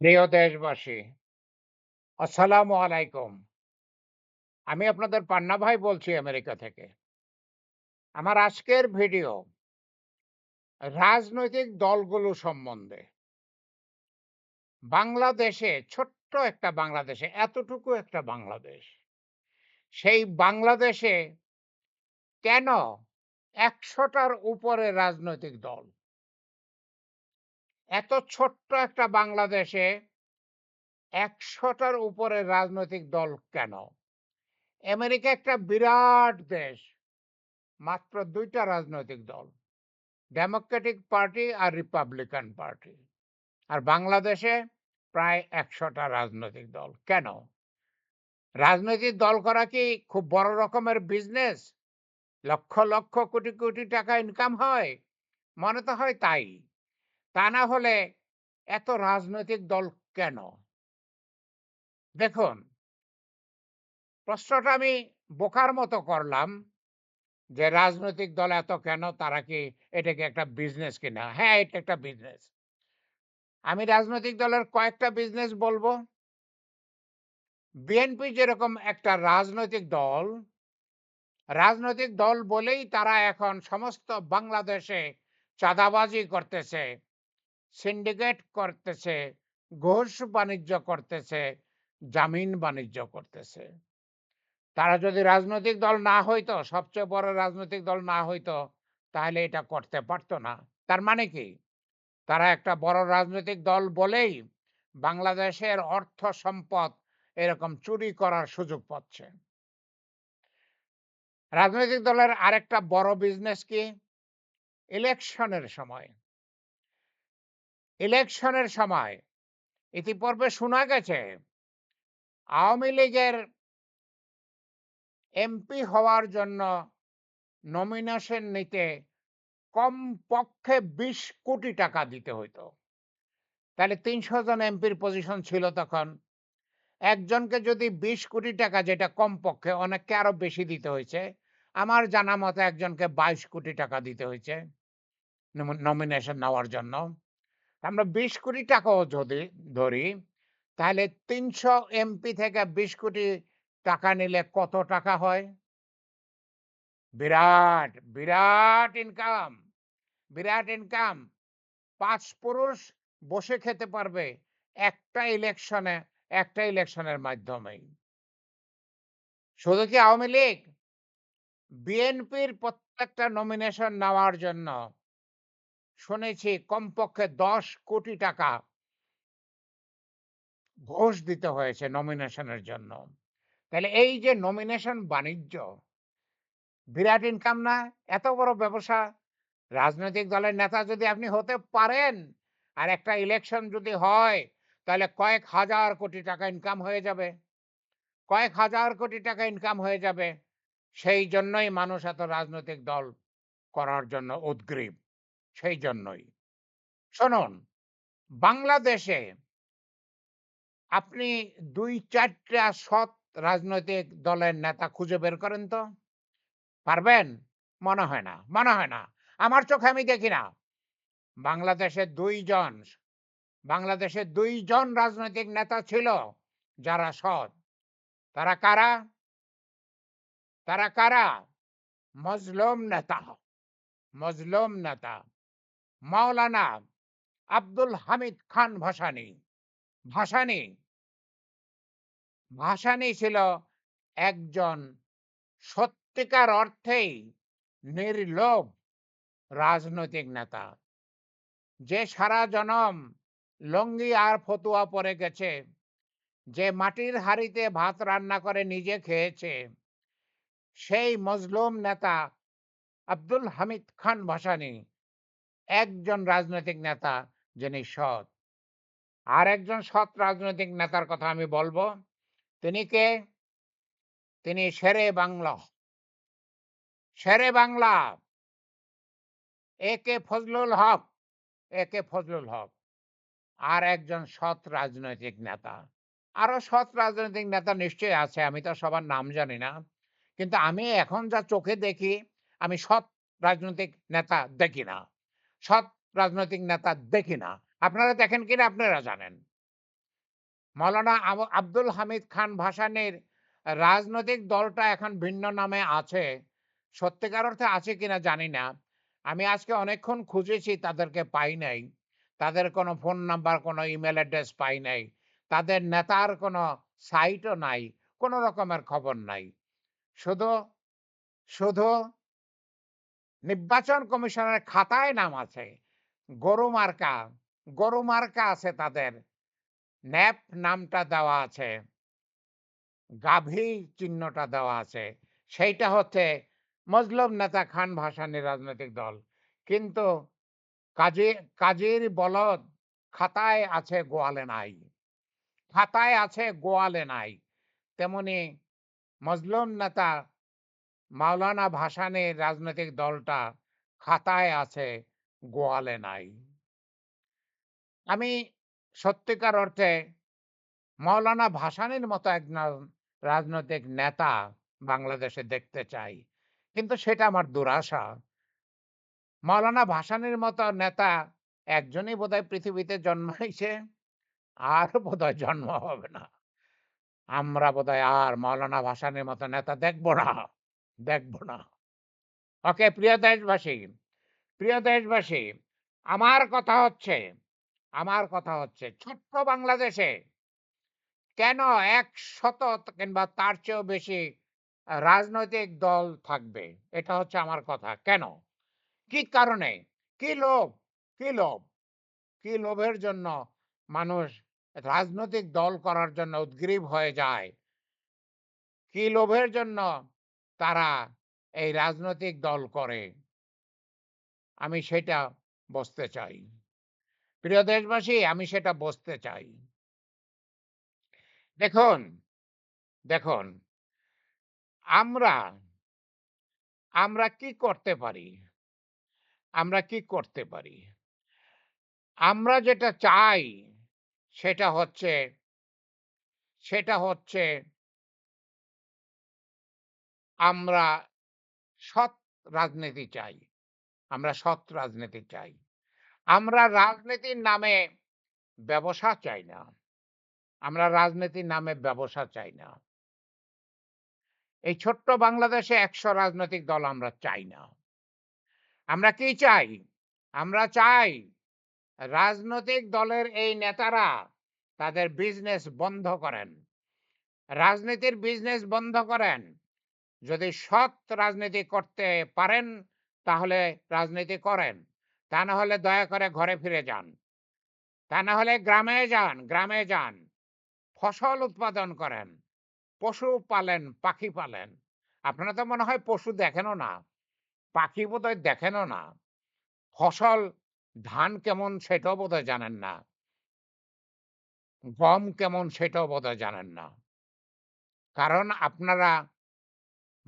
প্রিয় দেশবাসী, আসসালামু আলাইকুম। আমি আপনাদের পান্না ভাই বলছি আমেরিকা থেকে। আমার আজকের ভিডিও রাজনৈতিক দলগুলো সম্বন্ধে। বাংলাদেশে ছোট্ট একটা বাংলাদেশে, এতটুকু একটা বাংলাদেশ। সেই বাংলাদেশে কেন একশোটার উপরে রাজনৈতিক দল? এত ছোট্ট একটা বাংলাদেশে একশোটার উপরে রাজনৈতিক দল কেন? আমেরিকা একটা বিরাট দেশ। মাত্র দুইটা রাজনৈতিক দল। ডেমোক্রেটিক পার্টি আর রিপাবলিকান পার্টি। আর বাংলাদেশে প্রায় একশোটা রাজনৈতিক দল। কেন? রাজনৈতিক দল করা কি খুব বড় রকমের বিজনেস? লক্ষ, লক্ষ কোটি, কোটি টাকা ইনকাম হয়? মনে তো হয় তাই। তা না হলে এত রাজনৈতিক দল কেন? দেখুন প্রশ্নটা আমি বোকার মতো করলাম যে রাজনৈতিক দল এত কেন? তারা কি এটা কি একটা বিজনেস কিনা? হ্যাঁ, এটা একটা বিজনেস। আমি রাজনৈতিক দলের কয়েকটা বিজনেস বলব। বিএনপি যেরকম একটা রাজনৈতিক দল, রাজনৈতিক দল বলেই তারা এখন সমস্ত বাংলাদেশে চাঁদাবাজি করতেছে, সিন্ডিকেট করতেছে, ঘুষ বাণিজ্য করতেছে, জামিন বাণিজ্য করতেছে। তারা যদি রাজনৈতিক দল না হইতো, সবচেয়ে বড় রাজনৈতিক দল না হইতো, তাহলে এটা করতে পারত না। তার মানে কি? তারা একটা বড় রাজনৈতিক দল বলেই বাংলাদেশের অর্থ সম্পদ এরকম চুরি করার সুযোগ পাচ্ছে। রাজনৈতিক দলের আরেকটা বড় বিজনেস কি? ইলেকশনের সময়। ইলেকশনের সময় ইতিপূর্বে শোনা গেছে, আওয়ামী লীগের এমপি হওয়ার জন্য নমিনেশন নিতে কমপক্ষে ২০ কোটি টাকা দিতে হইতো। তাহলে ৩০০ জন এমপির পজিশন ছিল তখন। একজনকে যদি ২০ কোটি টাকা যেটা কমপক্ষে অনেককে আরও বেশি দিতে হয়েছে। আমার জানা মতে একজনকে ২২ কোটি টাকা দিতে হয়েছে। নম নমিনেশন নেওয়ার জন্য। আমরা ২০ কোটি টাকাও যদি ধরি তাহলে ৩০০ এমপি থেকে ২০ কোটি টাকা নিলে কত টাকা হয়? বিরাট, বিরাট ইনকাম, বিরাট ইনকাম। ৫ পুরুষ বসে খেতে পারবে একটা ইলেকশনে, একটা ইলেকশনের মাধ্যমেই। শুধু কি আওয়ামী লীগ? বিএনপির প্রত্যেকটা নমিনেশন নেওয়ার জন্য শুনেছি কমপক্ষে ১০ কোটি টাকা ঘুষ দিতে হয়েছে নমিনেশনের জন্য। তাহলে এই যে নমিনেশন বাণিজ্য বিরাট ইনকাম না? এত বড় ব্যবসা। রাজনৈতিক দলের নেতা যদি আপনি হতে পারেন, আর একটা ইলেকশন যদি হয়, তাহলে কয়েক হাজার কোটি টাকা ইনকাম হয়ে যাবে। কয়েক হাজার কোটি টাকা ইনকাম হয়ে যাবে। সেই জন্যই মানুষ এত রাজনৈতিক দল করার জন্য উদগ্রীব। সেই জন্যই। শুনুন, বাংলাদেশে আপনি ২-৪ টা সৎ রাজনৈতিক দলের নেতা খুঁজে বের করেন তো? পারবেন? মনে হয় না, মনে হয় না। আমার চোখে আমি দেখি না। বাংলাদেশে ২ জন বাংলাদেশে ২ জন রাজনৈতিক নেতা ছিল যারা সৎ। তারা কারা? তারা কারা? মজলুম নেতা, মজলুম নেতা। মাওলানা আব্দুল হামিদ খান ভাসানী। ভাসানী ভাসানী ছিল একজন সত্যিকার অর্থেই নির্লোভ রাজনৈতিক নেতা। যে সারা জনম লুঙ্গি আর ফতুয়া পরে গেছে, যে মাটির হাড়িতে ভাত রান্না করে নিজে খেয়েছে, সেই মজলুম নেতা আব্দুল হামিদ খান ভাসানী একজন রাজনৈতিক নেতা যিনি সৎ। আরেকজন সৎ রাজনৈতিক নেতার কথা আমি বলব। তিনি কে? তিনি শেরে বাংলা। শেরে বাংলা। এ কে ফজলুল হক, এ কে ফজলুল হক। আর একজন সৎ রাজনৈতিক নেতা। আরও সৎ রাজনৈতিক নেতা নিশ্চয়ই আছে। আমি তো সবার নাম জানি না। কিন্তু আমি এখন যা চোখে দেখি, আমি সৎ রাজনৈতিক নেতা দেখি না। সৎ রাজনৈতিক নেতা দেখি না। আপনারা দেখেন কিনা আপনারা জানেন। মাওলানা আব আব্দুল হামিদ খান ভাসানীর রাজনৈতিক দলটা এখন ভিন্ন নামে আছে। সত্যিকার অর্থে আছে কিনা জানি না। আমি আজকে অনেকক্ষণ খুঁজেছি তাদেরকে পাই নাই। তাদের কোনো ফোন নাম্বার, কোনো ইমেল অ্যাড্রেস পাই নাই। তাদের নেতার কোনো সাইটও নাই। কোনো রকমের খবর নাই। শুধু, শুধু নির্বাচন কমিশনের খাতায় নাম আছে। গরু মার্কা, গরু মার্কা আছে তাদের। ন্যাপ নামটা দেওয়া আছে। গাভী চিহ্নটা দেওয়া আছে। সেইটা হচ্ছে মজলুম নেতা খান ভাসানীর রাজনৈতিক দল। কিন্তু কাজী কাজীর বলদ খাতায় আছে গোয়ালে নাই। খাতায় আছে গোয়ালে নাই। তেমনি মজলুম নেতা মাওলানা ভাসানীর রাজনৈতিক দলটা খাতায় আছে গোয়ালে নাই। আমি সত্যিকার অর্থে মাওলানা ভাসানীর মতো একজন রাজনৈতিক নেতা বাংলাদেশে দেখতে চাই। কিন্তু সেটা আমার দুরাশা। মাওলানা ভাসানীর মতো নেতা একজনই বোধহয় পৃথিবীতে জন্মাইছে। আর বোধহয় জন্ম হবে না। আমরা বোধহয় আর মাওলানা ভাসানীর মতো নেতা দেখব না, দেখব না। ওকে প্রিয় দেশবাসী, প্রিয় দেশবাসী, আমার কথা হচ্ছে, আমার কথা হচ্ছে ছোট্ট বাংলাদেশে কেন ১০০ কিংবা তার চেয়েও বেশি রাজনৈতিক দল থাকবে? এটা হচ্ছে আমার কথা। কেন? কি কারণে? কি লোভ? কি লোভ? কি লোভের জন্য মানুষ রাজনৈতিক দল করার জন্য উদগ্রীব হয়ে যায়? কি লোভের জন্য তারা এই রাজনৈতিক দল করে? আমি সেটা বসতে চাই। প্রিয় দেশবাসী আমি সেটা বসতে চাই। দেখুন, দেখুন আমরা আমরা কি করতে পারি? আমরা কি করতে পারি? আমরা যেটা চাই সেটা হচ্ছে সেটা হচ্ছে আমরা সৎ রাজনীতি চাই। আমরা সৎ রাজনীতি চাই। আমরা রাজনীতির নামে ব্যবসা চাই না। আমরা রাজনীতির নামে ব্যবসা চাই না। এই ছোট্ট বাংলাদেশে ১০০ রাজনৈতিক দল আমরা চাই না। আমরা কি চাই? আমরা চাই রাজনৈতিক দলের এই নেতারা তাদের বিজনেস বন্ধ করেন। রাজনীতির বিজনেস বন্ধ করেন। যদি সৎ রাজনীতি করতে পারেন তাহলে রাজনীতি করেন। তা না হলে দয়া করে ঘরে ফিরে যান। তা না হলে গ্রামে যান, গ্রামে যান। ফসল উৎপাদন করেন। পশু পালেন, পাখি পালেন। আপনারা তো মনে হয় পশু দেখেনও না। পাখি বোধহয় দেখেনও না। ফসল ধান কেমন সেটাও বোধহয় জানেন না। গম কেমন সেটাও বোধহয় জানেন না। কারণ আপনারা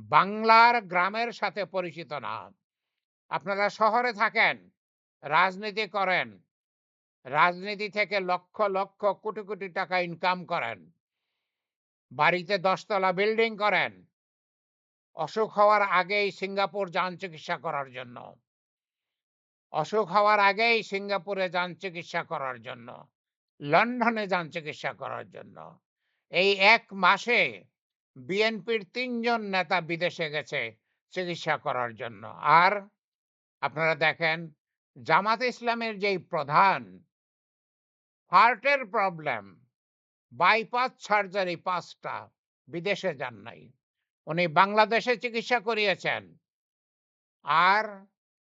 বাংলার গ্রামের সাথে পরিচিত না। আপনারা শহরে থাকেন, রাজনীতি করেন। রাজনীতি থেকে লক্ষ, লক্ষ কোটি, কোটি টাকা ইনকাম করেন। বাড়িতে দশতলা বিল্ডিং করেন। অসুখ হওয়ার আগেই সিঙ্গাপুর যান চিকিৎসা করার জন্য। অসুখ হওয়ার আগেই সিঙ্গাপুরে যান চিকিৎসা করার জন্য। লন্ডনে যান চিকিৎসা করার জন্য। এই এক মাসে বিএনপির তিনজন নেতা বিদেশে গেছে চিকিৎসা করার জন্য। আর আপনারা দেখেন জামাত ইসলামের যেই প্রধান হার্টের প্রবলেম, বাইপাস সার্জারি ৫ টা বিদেশে যান নাই। উনি বাংলাদেশে চিকিৎসা করিয়েছেন। আর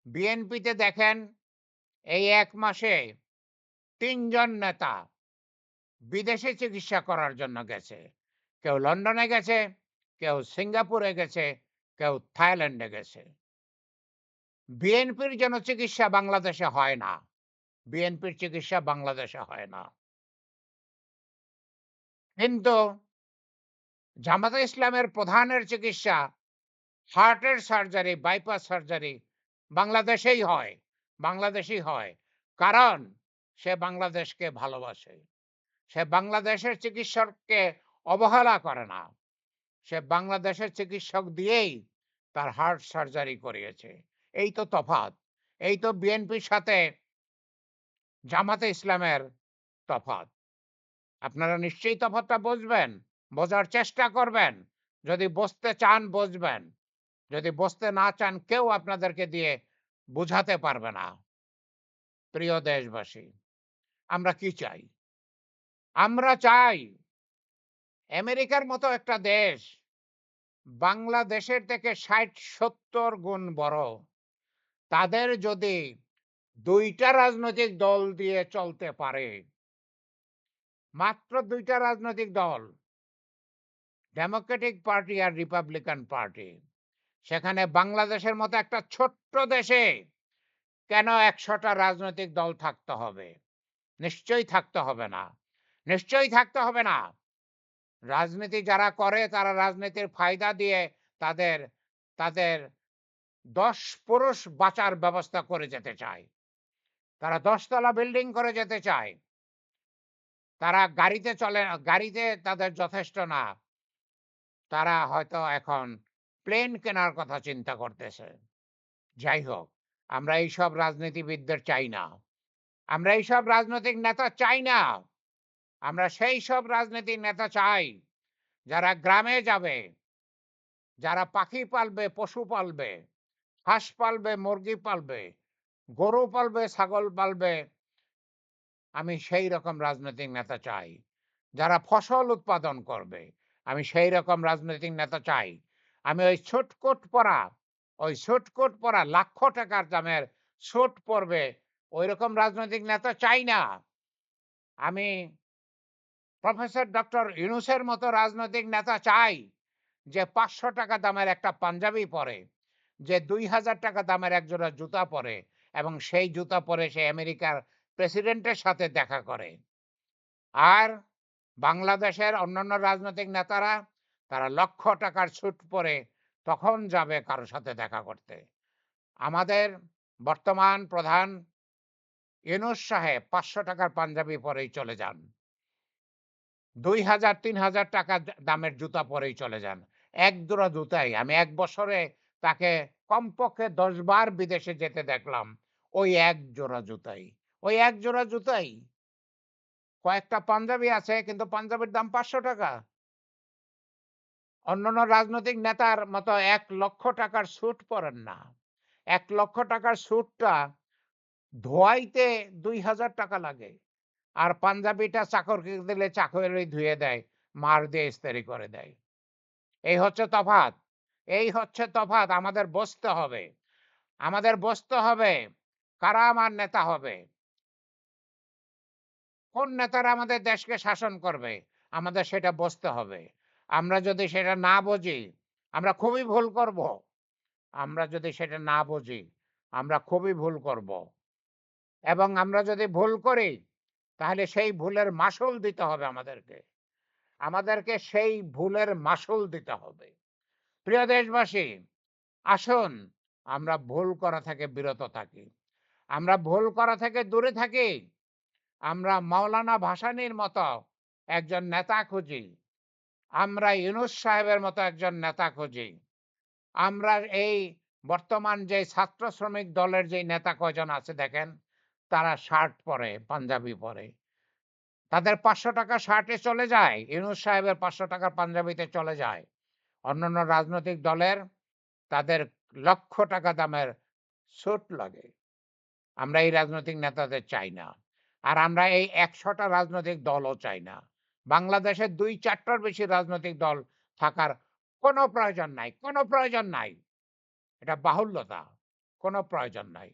বিএনপিতে দেখেন এই এক মাসে তিনজন নেতা বিদেশে চিকিৎসা করার জন্য গেছে। কেউ লন্ডনে গেছে, কেউ সিঙ্গাপুরে গেছে, কেউ থাইল্যান্ডে গেছে। বিএনপির যেন চিকিৎসা বাংলাদেশে হয় না। বিএনপির চিকিৎসা বাংলাদেশে হয় না। কিন্তু জামাতে ইসলামের প্রধানের চিকিৎসা হার্টের সার্জারি, বাইপাস সার্জারি বাংলাদেশেই হয়। বাংলাদেশেই হয়। কারণ সে বাংলাদেশকে ভালোবাসে। সে বাংলাদেশের চিকিৎসককে অবহেলা করে না। সে বাংলাদেশের চিকিৎসক দিয়েই তার হার্ট সার্জারি করিয়েছে। এই তো তফাৎ। এই তো বিএনপির সাথে জামাতে ইসলামের তফাৎ। আপনারা নিশ্চয়ই তফাৎটা বুঝবেন, বোঝার চেষ্টা করবেন। যদি বসতে চান বুঝবেন। যদি বসতে না চান কেউ আপনাদেরকে দিয়ে বুঝাতে পারবে না। প্রিয় দেশবাসী, আমরা কি চাই? আমরা চাই আমেরিকার মতো একটা দেশ বাংলাদেশের থেকে ৬০-৭০ গুণ বড়। তাদের যদি ২ টা রাজনৈতিক দল দিয়ে চলতে পারে, মাত্র ২ টা রাজনৈতিক দল ডেমোক্রেটিক পার্টি আর রিপাবলিকান পার্টি। সেখানে বাংলাদেশের মতো একটা ছোট্ট দেশে কেন একশোটা রাজনৈতিক দল থাকতে হবে? নিশ্চয়ই থাকতে হবে না। নিশ্চয়ই থাকতে হবে না। রাজনীতি যারা করে তারা রাজনীতির ফায়দা দিয়ে তাদের তাদের ১০ পুরুষ বাঁচার ব্যবস্থা করে যেতে চায়। তারা ১০ তলা বিল্ডিং করে যেতে চায়। তারা গাড়িতে চলে গাড়িতে তাদের যথেষ্ট না। তারা হয়তো এখন প্লেন কেনার কথা চিন্তা করতেছে। যাই হোক, আমরা এইসব রাজনীতিবিদদের চাই না। আমরা এইসব রাজনৈতিক নেতা চাই না। আমরা সেই সব রাজনৈতিক নেতা চাই যারা গ্রামে যাবে, যারা পাখি পালবে, পশু পালবে, হাঁস পালবে, মুরগি পালবে, গরু পালবে, ছাগল পালবে। আমি সেই রকম রাজনৈতিক নেতা চাই। যারা ফসল উৎপাদন করবে, আমি সেই রকম রাজনৈতিক নেতা চাই। আমি ওই ছোট কোট পরা, ওই ছোট কোট পরা লাখ টাকার দামের স্যুট পরবে রকম রাজনৈতিক নেতা চাই না। আমি প্রফেসর ডক্টর ইউনূসের মতো রাজনৈতিক নেতা চাই যে ৫০০ টাকা দামের একটা পাঞ্জাবি পরে, যে ২০০০ টাকা দামের একজোড়া জুতা পরে এবং সেই জুতা পরে সে আমেরিকার প্রেসিডেন্টের সাথে দেখা করে। আর বাংলাদেশের অন্যান্য রাজনৈতিক নেতারা তারা লক্ষ টাকার ছুট পরে তখন যাবে কারও সাথে দেখা করতে। আমাদের বর্তমান প্রধান ইউনূস সাহেব ৫০০ টাকার পাঞ্জাবি পরেই চলে যান। ২০০০ ৩০০০ টাকা দামের জুতা পরেই চলে যান। এক জোড়া জুতাই আমি ১ বছরে তাকে কমপক্ষে ১০ বার বিদেশে যেতে দেখলাম। ওই এক জোড়া জুতাই। ওই এক জোড়া জুতাই। কয়েকটা পাঞ্জাবি আছে, কিন্তু পাঞ্জাবির দাম ৫০০ টাকা। অন্যান্য রাজনৈতিক নেতার মতো এক লক্ষ টাকার স্যুট পরেন না। এক লক্ষ টাকার স্যুটটা ধোয়াইতে ২০০০ টাকা লাগে। আর পাঞ্জাবিটা চাকরকে দিলে চাকরই ধুয়ে দেয়, মার দিয়ে ইস্ত্রি করে দেয়। এই হচ্ছে তফাৎ। এই হচ্ছে তফাৎ আমাদের বুঝতে হবে। আমাদের বুঝতে হবে কারা আমার নেতা হবে। কোন নেতারা আমাদের দেশকে শাসন করবে? আমাদের সেটা বুঝতে হবে। আমরা যদি সেটা না বুঝি, আমরা খুবই ভুল করব। আমরা যদি সেটা না বুঝি, আমরা খুবই ভুল করব। এবং আমরা যদি ভুল করি, তাহলে সেই ভুলের মাসুল দিতে হবে আমাদেরকে। আমাদেরকে সেই ভুলের মাসুল দিতে হবে। প্রিয় দেশবাসী, আসুন আমরা ভুল করা থেকে বিরত থাকি। আমরা ভুল করা থেকে দূরে থাকি। আমরা মাওলানা ভাসানীর মতো একজন নেতা খুঁজি। আমরা ইউনুস সাহেবের মতো একজন নেতা খুঁজি। আমরা এই বর্তমান যে ছাত্র শ্রমিক দলের যেই নেতা কয়জন আছে দেখেন, তারা শার্ট পরে, পাঞ্জাবি পরে। তাদের পাঁচশো টাকা শার্টে চলে যায়। ইউনূস সাহেবের ৫০০ টাকার পাঞ্জাবিতে চলে যায়। অন্যান্য রাজনৈতিক দলের তাদের লক্ষ টাকা দামের স্যুট লাগে। আমরা এই রাজনৈতিক নেতাদের চাই না। আর আমরা এই একশোটা রাজনৈতিক দলও চাই না। বাংলাদেশে ২-৪ টার বেশি রাজনৈতিক দল থাকার কোনো প্রয়োজন নাই, কোনো প্রয়োজন নাই। এটা বাহুল্যতা। কোনো প্রয়োজন নাই।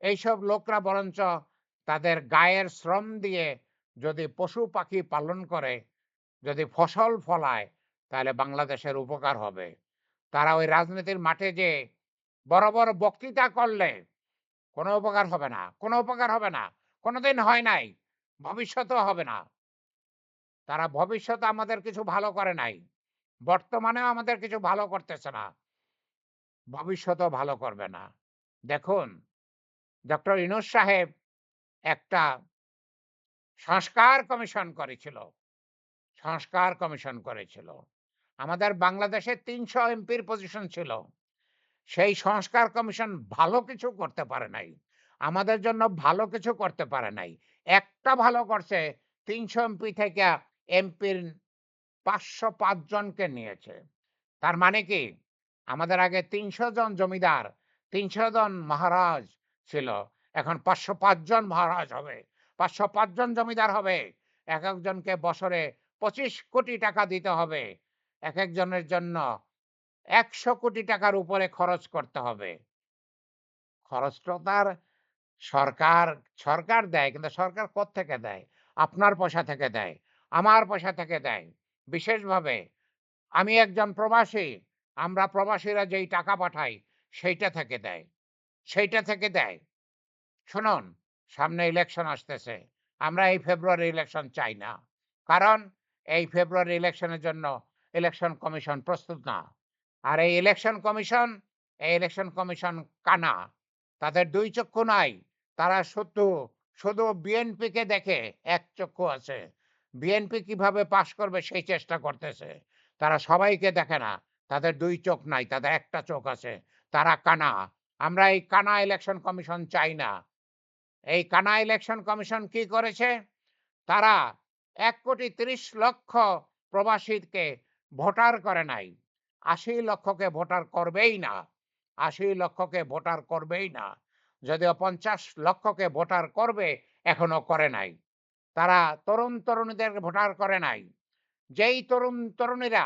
এইসব লোকরা বরঞ্চ তাদের গায়ের শ্রম দিয়ে যদি পশু-পাখি পালন করে, যদি ফসল ফলায়, তাহলে বাংলাদেশের উপকার হবে। তারা ওই রাজনীতির মাঠে যে বড়, বড় বক্তৃতা করলে কোনো উপকার হবে না, কোনো উপকার হবে না। কোনোদিন হয় নাই। ভবিষ্যতেও হবে না। তারা ভবিষ্যতে আমাদের কিছু ভালো করে নাই। বর্তমানেও আমাদের কিছু ভালো করতেছে না। ভবিষ্যতেও ভালো করবে না। দেখুন, ডক্টর ইউনূস সাহেব একটা সংস্কার কমিশন করেছিল। সংস্কার কমিশন করেছিল। আমাদের বাংলাদেশে ৩০০ এমপির পজিশন ছিল। সেই সংস্কার কমিশন ভালো কিছু করতে পারে নাই। আমাদের জন্য ভালো কিছু করতে পারে নাই। একটা ভালো করছে, তিনশো এমপি থেকে এমপির পাঁচশো পাঁচ জনকে নিয়েছে তার মানে কি আমাদের আগে তিনশো জন জমিদার তিনশো জন মহারাজ ছিল। এখন পাঁচশো পাঁচজন মহারাজ হবে, পাঁচশো পাঁচজন জমিদার হবে, এক একজনকে বছরে পঁচিশ কোটি টাকা দিতে হবে, এক একজনের জন্য একশো কোটি টাকার উপরে খরচ করতে হবে। খরচটা তার সরকার সরকার দেয়, কিন্তু সরকার থেকে দেয়? আপনার পয়সা থেকে দেয়, আমার পয়সা থেকে দেয়। বিশেষভাবে আমি একজন প্রবাসী, আমরা প্রবাসীরা যেই টাকা পাঠাই, সেইটা থেকে দেয়। সেইটা থেকে দেয়। শুনুন, সামনে ইলেকশন আসতেছে। আমরা এই ফেব্রুয়ারি ইলেকশন চাই না। কারণ এই ফেব্রুয়ারি ইলেকশনের জন্য ইলেকশন কমিশন প্রস্তুত না। আর এই ইলেকশন কমিশন এই ইলেকশন কমিশন কানা। তাদের দুই চক্ষু নাই। তারা শুধু শুধু বিএনপিকে দেখে এক চক্ষু আছে। বিএনপি কীভাবে পাশ করবে সেই চেষ্টা করতেছে। তারা সবাইকে দেখে না। তাদের দুই চোখ নাই, তাদের একটা চোখ আছে। তারা কানা। আমরা এই কানা ইলেকশন কমিশন চাই না। এই কানা ইলেকশন কমিশন কি করেছে? তারা এক কোটি তিরিশ লক্ষ প্রবাসীকে ভোটার করে নাই। আশি লক্ষকে ভোটার করবেই না। আশি লক্ষকে ভোটার করবেই না। যদিও পঞ্চাশ লক্ষকে ভোটার করবে, এখনও করে নাই। তারা তরুণ তরুণীদের ভোটার করে নাই। যেই তরুণ তরুণীরা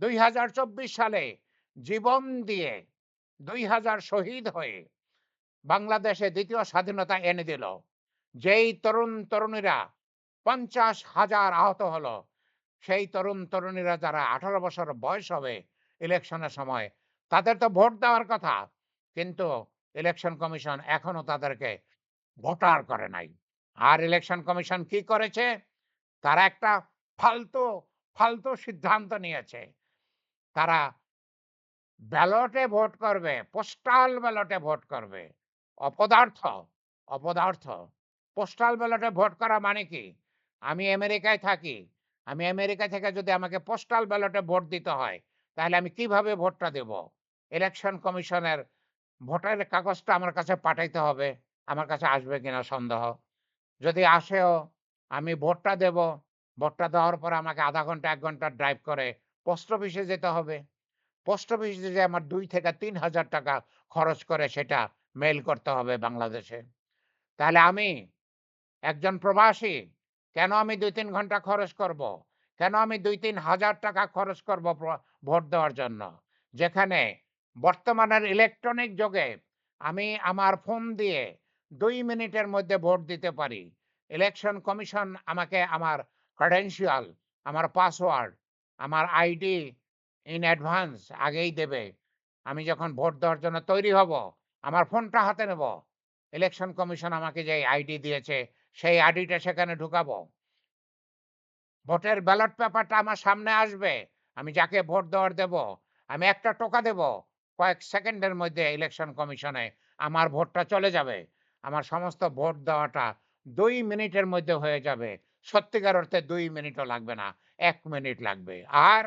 দুই হাজার চব্বিশ সালে জীবন দিয়ে দুই হাজার শহীদ হয়ে বাংলাদেশে দ্বিতীয় স্বাধীনতা এনে দিল। যেই তরুণ তরুণীরা পঞ্চাশ হাজার আহত হলো, সেই তরুণ তরুণীরা যারা আঠারো বছর বয়স হবে ইলেকশনের সময়, তাদের তো ভোট দেওয়ার কথা। কিন্তু ইলেকশন কমিশন এখনও তাদেরকে ভোটার করে নাই। আর ইলেকশন কমিশন কি করেছে? তারা একটা ফালতু ফালতু সিদ্ধান্ত নিয়েছে। তারা ব্যালটে ভোট করবে, পোস্টাল ব্যালটে ভোট করবে। অপদার্থ অপদার্থ। পোস্টাল ব্যালটে ভোট করা মানে কি? আমি আমেরিকায় থাকি। আমি আমেরিকা থেকে যদি আমাকে পোস্টাল ব্যালটে ভোট দিতে হয়, তাহলে আমি কীভাবে ভোটটা দেব? ইলেকশন কমিশনের ভোটের কাগজটা আমার কাছে পাঠাইতে হবে। আমার কাছে আসবে কিনা সন্দেহ। যদি আসেও, আমি ভোটটা দেব। ভোটটা দেওয়ার পর আমাকে আধা ঘণ্টা, এক ঘণ্টা ড্রাইভ করে পোস্ট অফিসে যেতে হবে। পোস্ট অফিসে যে আমার দুই থেকে তিন হাজার টাকা খরচ করে সেটা মেল করতে হবে বাংলাদেশে। তাহলে আমি একজন প্রবাসী, কেন আমি দুই তিন ঘণ্টা খরচ করব। কেন আমি দুই তিন হাজার টাকা খরচ করব ভোট দেওয়ার জন্য? যেখানে বর্তমানের ইলেকট্রনিক যুগে আমি আমার ফোন দিয়ে দুই মিনিটের মধ্যে ভোট দিতে পারি। ইলেকশন কমিশন আমাকে আমার ক্রেডেন্সিয়াল আমার পাসওয়ার্ড আমার আইডি ইন অ্যাডভান্স আগেই দেবে। আমি যখন ভোট দেওয়ার জন্য তৈরি হব, আমার ফোনটা হাতে নেব। ইলেকশন কমিশন আমাকে যে আইডি দিয়েছে, সেই আইডিটা সেখানে ঢুকাবো। ভোটের ব্যালট পেপারটা আমার সামনে আসবে। আমি যাকে ভোট দেওয়ার দেব, আমি একটা টোকা দেব। কয়েক সেকেন্ডের মধ্যে ইলেকশন কমিশনে আমার ভোটটা চলে যাবে। আমার সমস্ত ভোট দেওয়াটা দুই মিনিটের মধ্যে হয়ে যাবে। সত্যিকার অর্থে দুই মিনিটও লাগবে না, এক মিনিট লাগবে। আর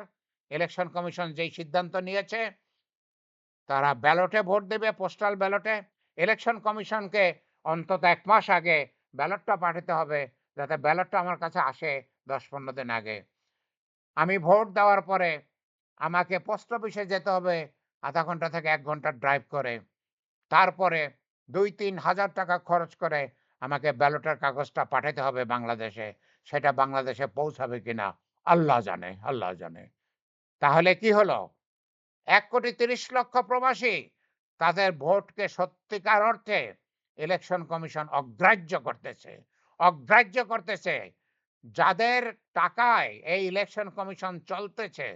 ইলেকশন কমিশন যেই সিদ্ধান্ত নিয়েছে, তারা ব্যালটে ভোট দেবে পোস্টাল ব্যালটে। ইলেকশন কমিশনকে অন্তত এক মাস আগে ব্যালটটা পাঠাতে হবে, যাতে ব্যালটটা আমার কাছে আসে দশ পনেরো দিন আগে। আমি ভোট দেওয়ার পরে আমাকে পোস্ট অফিসে যেতে হবে, আধা ঘণ্টা থেকে এক ঘণ্টা ড্রাইভ করে। তারপরে দুই তিন হাজার টাকা খরচ করে আমাকে ব্যালটের কাগজটা পাঠাতে হবে বাংলাদেশে। সেটা বাংলাদেশে পৌঁছাবে কিনা, আল্লাহ জানে আল্লাহ জানে। তাহলে কি হলো? এক কোটি তিরিশ লক্ষ প্রবাসী তাদের ভোটকে সত্যিকার অর্থে ইলেকশন কমিশন অগ্রাহ্য করতেছে। অগ্রাহ্য করতেছে যাদের টাকায় এই ইলেকশন কমিশন চলতেছে,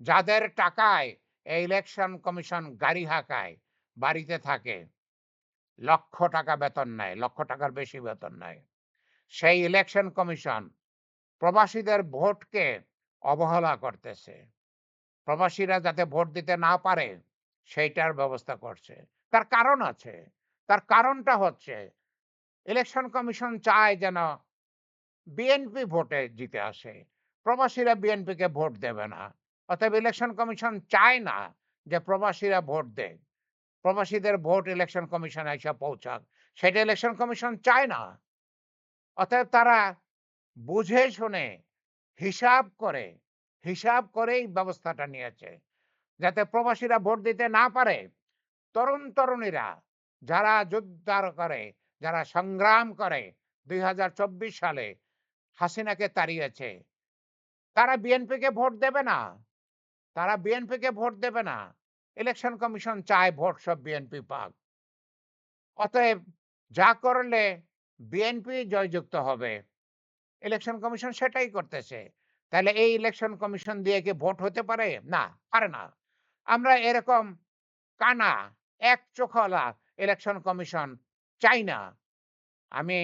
যাদের টাকায় এই ইলেকশন কমিশন গাড়ি হাঁকায়, বাড়িতে থাকে, লক্ষ টাকা বেতন নেয়, লক্ষ টাকার বেশি বেতন নেয়। সেই ইলেকশন কমিশন প্রবাসীদের ভোটকে অবহেলা করতেছে। প্রবাসীরা যাতে ভোট দিতে না পারে, সেইটার ব্যবস্থা করছে। তার কারণ আছে। তার কারণটা হচ্ছে, ইলেকশন কমিশন চায় যেন বিএনপি ভোটে জিতে আসে। প্রবাসীরা বিএনপিকে ভোট দেবে না। অতএব ইলেকশন কমিশন চায় না যে প্রবাসীরা ভোট দেয় প্রবাসীদের ভোট ইলেকশন কমিশন এসে পৌঁছাক। সেটা ইলেকশন কমিশন চায় না। অতএব তারা বুঝে শুনে হিসাব করে হিসাব করেই ব্যবস্থাটা নিয়েছে। যাতে প্রবাসীরা ভোট দিতে না পারে, তরুণ তরুণীরা যারা যুদ্ধার করে, যারা সংগ্রাম করে, দুই সালে হাসিনাকে তাড়িয়েছে, তারা বিএনপিকে ভোট দেবে না। তারা বিএনপিকে ভোট দেবে না। ইলেকশন কমিশন চায় ভোট সব বিএনপি পাক। অতএব যা করলে বিএনপি জয়যুক্ত হবে, ইলেকশন কমিশন সেটাই করতেছে। তাহলে এই ইলেকশন কমিশন দিয়ে কি ভোট হতে পারে? না পারে না। আমরা এরকম কানা, এক চোখলা ইলেকশন কমিশন চাই না। আমি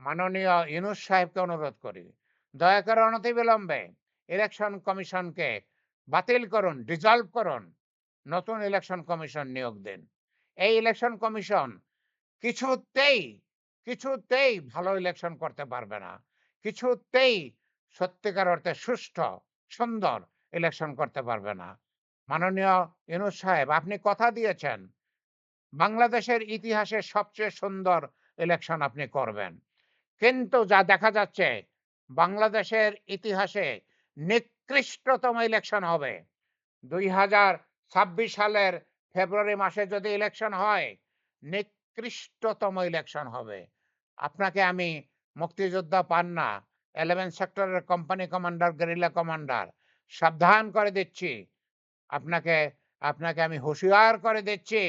মাননীয় ইউনুস সাহেবকে অনুরোধ করি, দয়া করে অনতিবিলম্বে ইলেকশন কমিশনকে বাতিল করুন ডিজলভ করুন, নতুন ইলেকশন কমিশন নিয়োগ দিন। এই ইলেকশন কমিশন কিছুতেই কিছুতেই ভালো ইলেকশন করতে পারবে না। কিছুতেই সত্যিকার অর্থে সুষ্ঠু, সুন্দর ইলেকশন করতে পারবে না। মাননীয় ইউনুস সাহেব, আপনি কথা দিয়েছেন, বাংলাদেশের ইতিহাসে সবচেয়ে সুন্দর ইলেকশন আপনি করবেন। কিন্তু যা দেখা যাচ্ছে, বাংলাদেশের ইতিহাসে নিকৃষ্টতম ইলেকশন হবে। দুই হাজার ছাব্বিশ সালের ফেব্রুয়ারি মাসে যদি ইলেকশন হয়, নিকৃষ্টতম ইলেকশন হবে। আপনাকে আমি মুক্তিযোদ্ধা পান না এলেভেন সেক্টরের কোম্পানি কমান্ডার গেরিলা কমান্ডার সাবধান করে দিচ্ছি। আপনাকে আপনাকে আমি হুঁশিয়ার করে দিচ্ছি।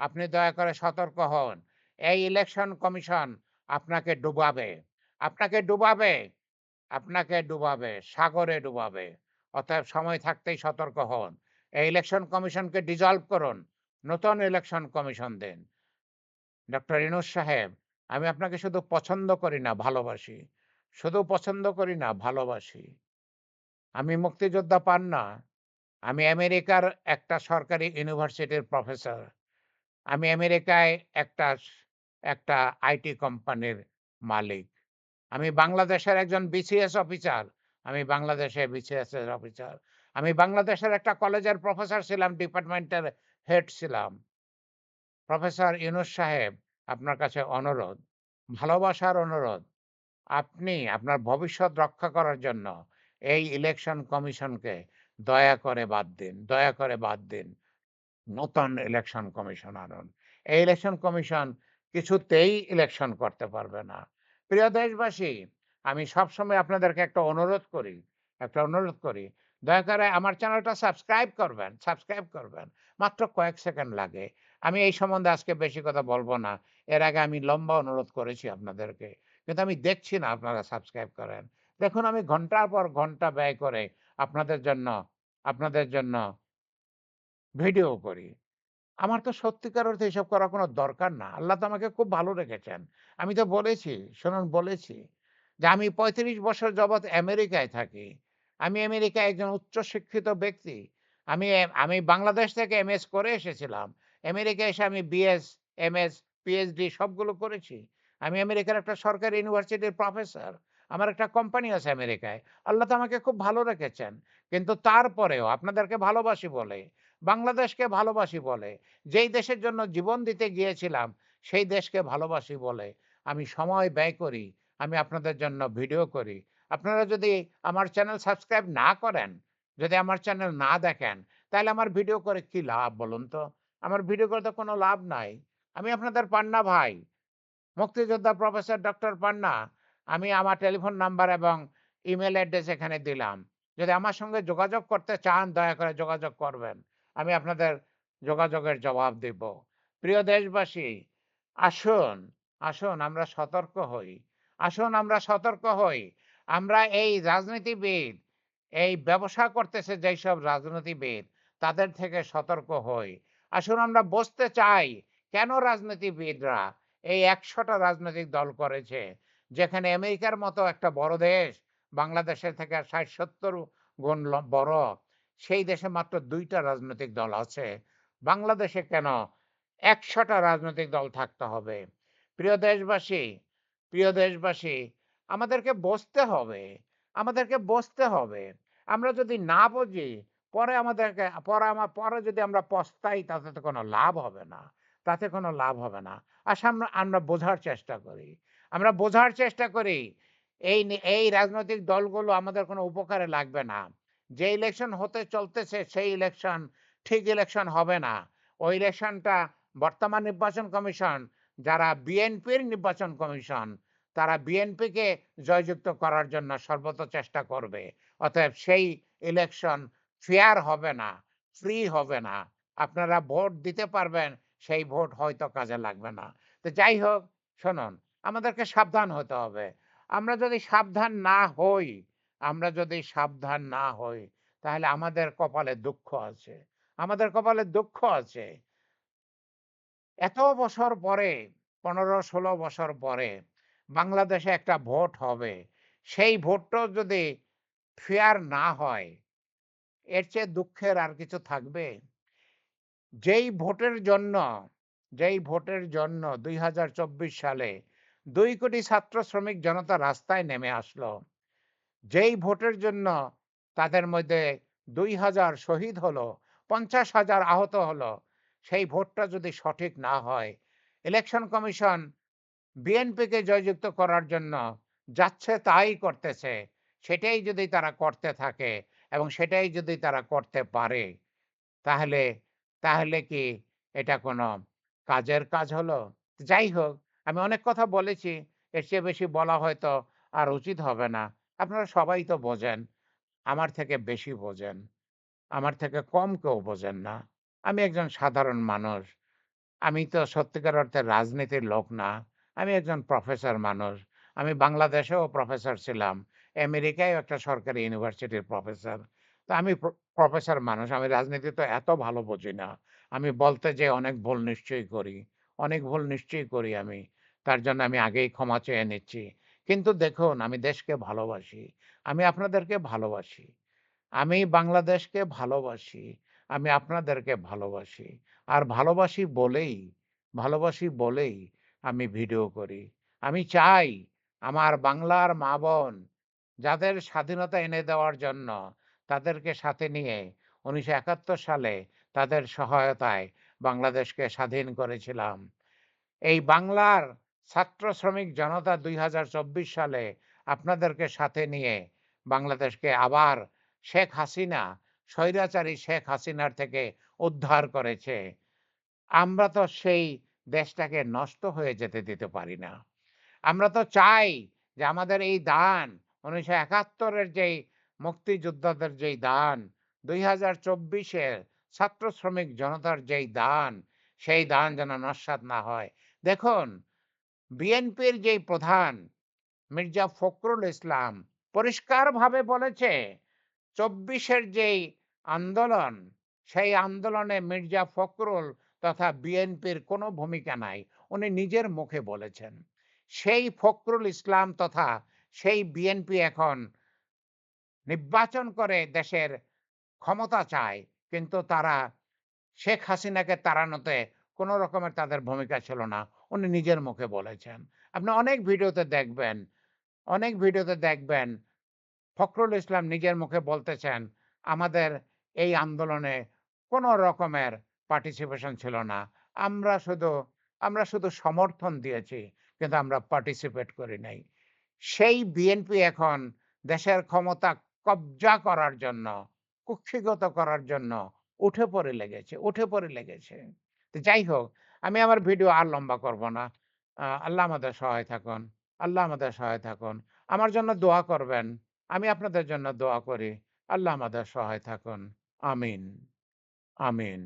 আপনি দয়া করে সতর্ক হন। এই ইলেকশন কমিশন আপনাকে ডুবাবে। আপনাকে ডুবাবে। আপনাকে ডুবাবে। সাগরে ডুবাবে। অতএব সময় থাকতেই সতর্ক হন। এই ইলেকশন কমিশনকে ডিজলভ করুন। নতুন ইলেকশন কমিশন দেন। ডক্টর ইনুস সাহেব, আমি আপনাকে শুধু পছন্দ করি না, ভালোবাসি। শুধু পছন্দ করি না, ভালোবাসি। আমি মুক্তিযোদ্ধা পান না। আমি আমেরিকার একটা সরকারি ইউনিভার্সিটির প্রফেসর। আমি আমেরিকায় একটা একটা আইটি কোম্পানির মালিক। আমি বাংলাদেশের একজন বিসিএস অফিসার। আমি বাংলাদেশে বিসিএস অফিসার। আমি বাংলাদেশের একটা কলেজের প্রফেসর ছিলাম, ডিপার্টমেন্টের হেড ছিলাম। প্রফেসর ইউনুস সাহেব, আপনার কাছে অনুরোধ, ভালোবাসার অনুরোধ। আপনি আপনার ভবিষ্যৎ রক্ষা করার জন্য এই ইলেকশন কমিশনকে দয়া করে বাদ দিন, দয়া করে বাদ দিন। নতুন ইলেকশন কমিশন আনুন। এই ইলেকশন কমিশন কিছুতেই ইলেকশন করতে পারবে না। প্রিয় দেশবাসী, আমি সবসময় আপনাদেরকে একটা অনুরোধ করি, একটা অনুরোধ করি, দয়া করে আমার চ্যানেলটা সাবস্ক্রাইব করবেন সাবস্ক্রাইব করবেন। মাত্র কয়েক সেকেন্ড লাগে। আমি এই সম্বন্ধে আজকে বেশি কথা বলব না। এর আগে আমি লম্বা অনুরোধ করেছি আপনাদেরকে। কিন্তু আমি দেখছি না আপনারা সাবস্ক্রাইব করেন। দেখুন, আমি ঘণ্টার পর ঘণ্টা ব্যয় করে আপনাদের জন্য আপনাদের জন্য ভিডিও করি। আমার তো সত্যিকার অর্থে এসব করার কোনো দরকার না। আল্লাহ তো আমাকে খুব ভালো রেখেছেন। আমি তো বলেছি, শুনুন, বলেছি যে আমি পঁয়ত্রিশ বছর যাবৎ আমেরিকায় থাকি। আমি আমেরিকায় একজন উচ্চশিক্ষিত ব্যক্তি। আমি আমি বাংলাদেশ থেকে এমএস করে এসেছিলাম। আমেরিকায় এসে আমি বিএস এম এস পিএইচডি সবগুলো করেছি। আমি আমেরিকার একটা সরকারি ইউনিভার্সিটির প্রফেসর। আমার একটা কোম্পানি আছে আমেরিকায়। আল্লাহ তো আমাকে খুব ভালো রেখেছেন। কিন্তু তারপরেও আপনাদেরকে ভালোবাসি বলে, বাংলাদেশকে ভালোবাসি বলে, যেই দেশের জন্য জীবন দিতে গিয়েছিলাম, সেই দেশকে ভালোবাসি বলে আমি সময় ব্যয় করি, আমি আপনাদের জন্য ভিডিও করি। আপনারা যদি আমার চ্যানেল সাবস্ক্রাইব না করেন, যদি আমার চ্যানেল না দেখেন, তাহলে আমার ভিডিও করে কি লাভ বলুন তো? আমার ভিডিও করে তো কোনো লাভ নাই। আমি আপনাদের পান্না ভাই। মুক্তিযোদ্ধা প্রফেসর ডক্টর পান্না, আমি আমার টেলিফোন নাম্বার এবং ইমেল অ্যাড্রেস এখানে দিলাম। যদি আমার সঙ্গে যোগাযোগ করতে চান, দয়া করে যোগাযোগ করবেন। আমি আপনাদের যোগাযোগের জবাব দেব। প্রিয় দেশবাসী, আসুন আসুন, আমরা সতর্ক হই। আসুন, আমরা সতর্ক হই। আমরা এই রাজনীতিবিদ, এই ব্যবসা করতেছে যেই সব রাজনীতিবিদ, তাদের থেকে সতর্ক হই। আসুন, আমরা বসতে চাই। কেন রাজনীতিবিদরা এই একশোটা রাজনৈতিক দল করেছে। যেখানে আমেরিকার মতো একটা বড় দেশ, বাংলাদেশের থেকে ষাট সত্তর গুণ বড়, সেই দেশে মাত্র দুইটা রাজনৈতিক দল আছে। বাংলাদেশে কেন একশোটা রাজনৈতিক দল থাকতে হবে? প্রিয় দেশবাসী প্রিয় দেশবাসী, আমাদেরকে বসতে হবে। আমাদেরকে বসতে হবে। আমরা যদি না বুঝি, পরে আমাদেরকে, পরে আমার পরে যদি আমরা পস্তাই, তাতে তো কোনো লাভ হবে না। তাতে কোনো লাভ হবে না। আমরা আমরা বোঝার চেষ্টা করি আমরা বোঝার চেষ্টা করি এই এই রাজনৈতিক দলগুলো আমাদের কোনো উপকারে লাগবে না। যে ইলেকশন হতে চলতেছে সেই ইলেকশন ঠিক ইলেকশন হবে না। ওই ইলেকশনটা বর্তমান নির্বাচন কমিশন যারা বিএনপির নির্বাচন কমিশন তারা বিএনপিকে জয়যুক্ত করার জন্য সর্বত চেষ্টা করবে। অতএব সেই ইলেকশন ফেয়ার হবে না, ফ্রি হবে না। আপনারা ভোট দিতে পারবেন, সেই ভোট হয়তো কাজে লাগবে না। তো যাই হোক শুনুন, আমাদেরকে সাবধান হতে হবে। আমরা যদি সাবধান না হই, আমরা যদি সাবধান না হই, তাহলে আমাদের কপালে দুঃখ আছে। আমাদের কপালে দুঃখ আছে। এত বছর পরে ১৫-১৬ বছর পরে বাংলাদেশে একটা ভোট হবে। সেই ভোটটাও যদি ফেয়ার না হয়, এর চেয়ে দুঃখের আর কিছু থাকবে? যেই ভোটের জন্য যেই ভোটের জন্য ২০২৪ সালে দুই কোটি ছাত্র শ্রমিক জনতা রাস্তায় নেমে আসলো। যেই ভোটের জন্য তাদের মধ্যে ২০০০ শহীদ হলো, ৫০,০০০ আহত হলো, সেই ভোটটা যদি সঠিক না হয়, ইলেকশন কমিশন বিএনপিকে জয়যুক্ত করার জন্য যাচ্ছে তাই করতেছে। সেটাই যদি তারা করতে থাকে এবং সেটাই যদি তারা করতে পারে, তাহলে তাহলে কি এটা কোনো কাজের কাজ হলো? যাই হোক, আমি অনেক কথা বলেছি। এর চেয়ে বেশি বলা হয়তো আর উচিত হবে না। আপনারা সবাই তো বোঝেন। আমার থেকে বেশি বোঝেন। আমার থেকে কম কেউ বোঝেন না। আমি একজন সাধারণ মানুষ। আমি তো সত্যিকার অর্থে রাজনীতির লোক না। আমি একজন প্রফেসর মানুষ। আমি বাংলাদেশেও প্রফেসর ছিলাম। আমেরিকায়ও একটা সরকারি ইউনিভার্সিটির প্রফেসর। তো আমি প্র প্রফেসর মানুষ। আমি রাজনীতি তো এত ভালো বুঝি না। আমি বলতে যেয়ে অনেক ভুল নিশ্চয়ই করি। অনেক ভুল নিশ্চয়ই করি আমি। তার জন্য আমি আগেই ক্ষমা চেয়ে নিচ্ছি। কিন্তু দেখুন আমি দেশকে ভালোবাসি। আমি আপনাদেরকে ভালোবাসি। আমি বাংলাদেশকে ভালোবাসি। আমি আপনাদেরকে ভালোবাসি। আর ভালোবাসি বলেই, ভালোবাসি বলেই আমি ভিডিও করি। আমি চাই আমার বাংলার মা-বোন যাদের স্বাধীনতা এনে দেওয়ার জন্য তাদেরকে সাথে নিয়ে ১৯৭১ সালে তাদের সহায়তায় বাংলাদেশকে স্বাধীন করেছিলাম। এই বাংলার ছাত্র শ্রমিক জনতা ২০২৪ সালে আপনাদেরকে সাথে নিয়ে বাংলাদেশকে আবার শেখ হাসিনা, স্বৈরাচারী শেখ হাসিনার থেকে উদ্ধার করেছে। আমরা তো সেই দেশটাকে নষ্ট হয়ে যেতে দিতে পারি না। আমরা তো চাই যে আমাদের এই দান উনিশশো একাত্তরের যেই মুক্তিযোদ্ধাদের যেই দান, ২০২৪ এর ছাত্র শ্রমিক জনতার যেই দান, সেই দান যেন নস্যাৎ না হয়। দেখুন, বিএনপির যেই প্রধান মির্জা ফখরুল ইসলাম পরিষ্কারভাবে বলেছে, ২৪ এর যেই আন্দোলন, সেই আন্দোলনে মির্জা ফখরুল তথা বিএনপির কোনো ভূমিকা নাই। উনি নিজের মুখে বলেছেন। সেই ফখরুল ইসলাম তথা সেই বিএনপি এখন নির্বাচন করে দেশের ক্ষমতা চায়। কিন্তু তারা শেখ হাসিনাকে তাড়ানোতে কোনো রকমের তাদের ভূমিকা ছিল না। উনি নিজের মুখে বলেছেন। আপনি অনেক ভিডিওতে দেখবেন, অনেক ভিডিওতে দেখবেন ফখরুল ইসলাম নিজের মুখে বলতেছেন, আমাদের এই আন্দোলনে কোনো রকমের পার্টিসিপেশন ছিল না। আমরা শুধু আমরা শুধু সমর্থন দিয়েছি। কিন্তু আমরা পার্টিসিপেট করি নাই। সেই বিএনপি এখন দেশের ক্ষমতা কব্জা করার জন্য, কুক্ষিগত করার জন্য উঠে পড়ে লেগেছে, উঠে পড়ে লেগেছে। তো যাই হোক, আমি আমার ভিডিও আর লম্বা করব না। আল্লাহ আমাদের সহায় থাকুন। আল্লাহ আমাদের সহায় থাকুন। আমার জন্য দোয়া করবেন। আমি আপনাদের জন্য দোয়া করি। আল্লাহ আমাদের সহায় থাকুন। আমিন। আমিন।